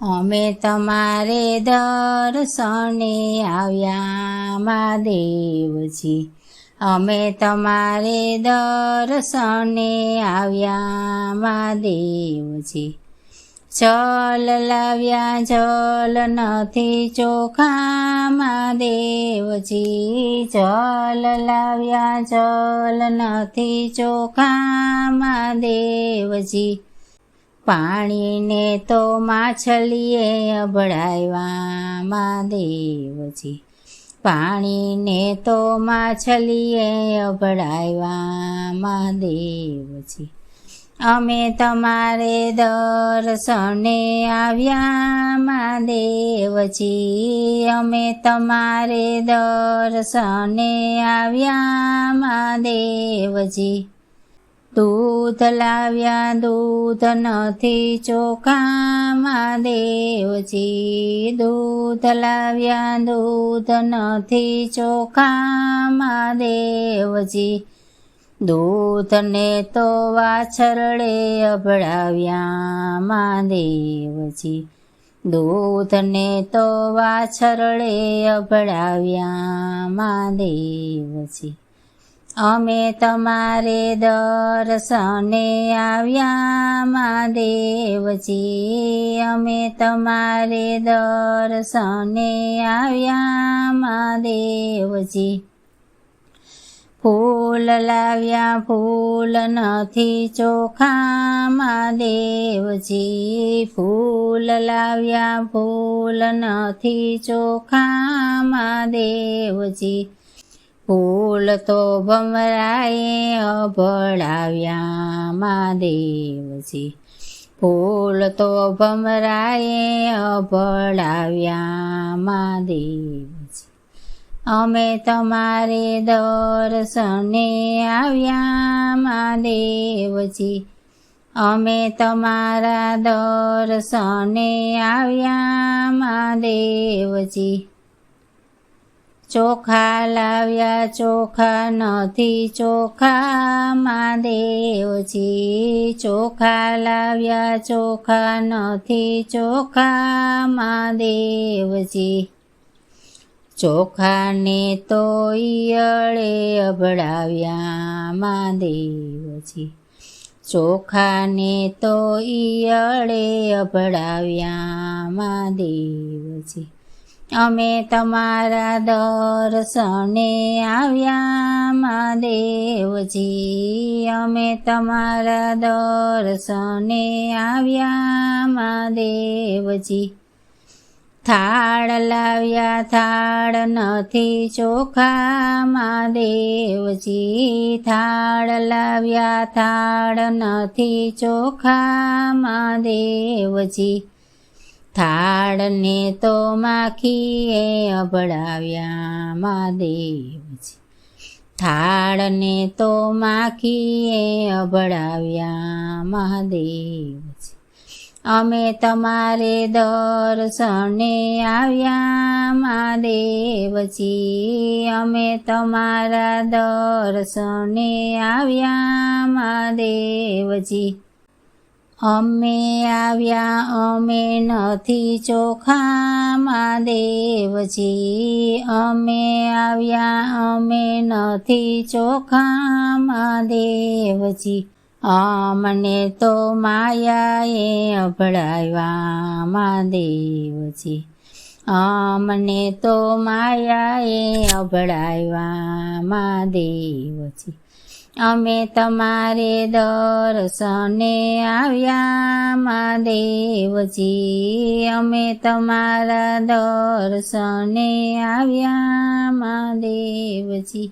અમે તમારે દર્શને આવ્યા મહાદેવજી અમે તમારે દર્શને આવ્યા મહાદેવજી જલ લાવ્યા જલ નથી ચોખા મહાદેવજી જલ લાવ્યા જલ નથી ચોખા મહાદેવજી પાણીને તો માછલીએ અબડાવ્યા મહાદેવજી પાણીને તો માછલીએ અબડાવ્યા મહાદેવજી અમે તમારે દર્શને આવ્યા મહાદેવજી અમે તમારે દર્શને આવ્યા મહાદેવજી દૂધ લાવ્યા દૂધ નથી ચોખામાં દેવજી દૂધ લાવ્યા દૂધ નથી ચોખામાં દેવજી દૂધને તો વાછરડે અભડાવ્યા મહાદેવજી દૂધને તો વાછરડે અભડાવ્યા મહાદેવજી અમે તમારે દર્શને આવ્યા મહાદેવજી અમે તમારે દર્શને આવ્યા મહાદેવજી ફૂલ લાવ્યા ફૂલ નથી ચોખા મહાદેવજી ફૂલ લાવ્યા ફૂલ નથી ચોખા મહાદેવજી ફૂલ તો ભમરાએ અભળાવ્યા મહાદેવજી ફૂલ તો ભમરાએ અભળાવ્યા મહાદેવજી અમે તમારે દર્શને આવ્યા મહાદેવજી અમે તમારા દર્શને આવ્યા મહાદેવજી ચોખા લાવ્યા, ચોખા નથી, ચોખા મહાદેવજી ચોખા લાવ્યા, ચોખા નથી, ચોખા મહાદેવજી ચોખાને તો ઈયળે અભડાવ્યા મહાદેવજી ચોખાને તો ઈયળે અભડાવ્યા મહાદેવજી અમે તમારા દર્શને આવ્યા, મહાદેવજી. અમે તમારા દર્શને આવ્યા, મહાદેવજી. થાળ લાવ્યા, થાળ નથી ચોખા, મહાદેવજી. થાળ લાવ્યા, થાળ નથી ચોખા, મહાદેવજી. થાળને તો માખીએ અભડાવ્યા મહાદેવજી થાળને તો માખીએ અભડાવ્યા મહાદેવજી અમે તમારે દર્શને આવ્યા મહાદેવજી અમે તમારા દર્શને આવ્યા મહાદેવજી અમે આવ્યા, અમે નથી ચોખામાં, દેવજી. અમે આવ્યા, અમે નથી ચોખામાં, દેવજી. અમને તો માયાએ અભડાવ્યા મહાદેવજી અમને તો માયાએ અભડાવ્યા મહાદેવજી અમે તમારે દર્શને આવ્યા મહાદેવજી અમે તમારા દર્શને આવ્યા મહાદેવજી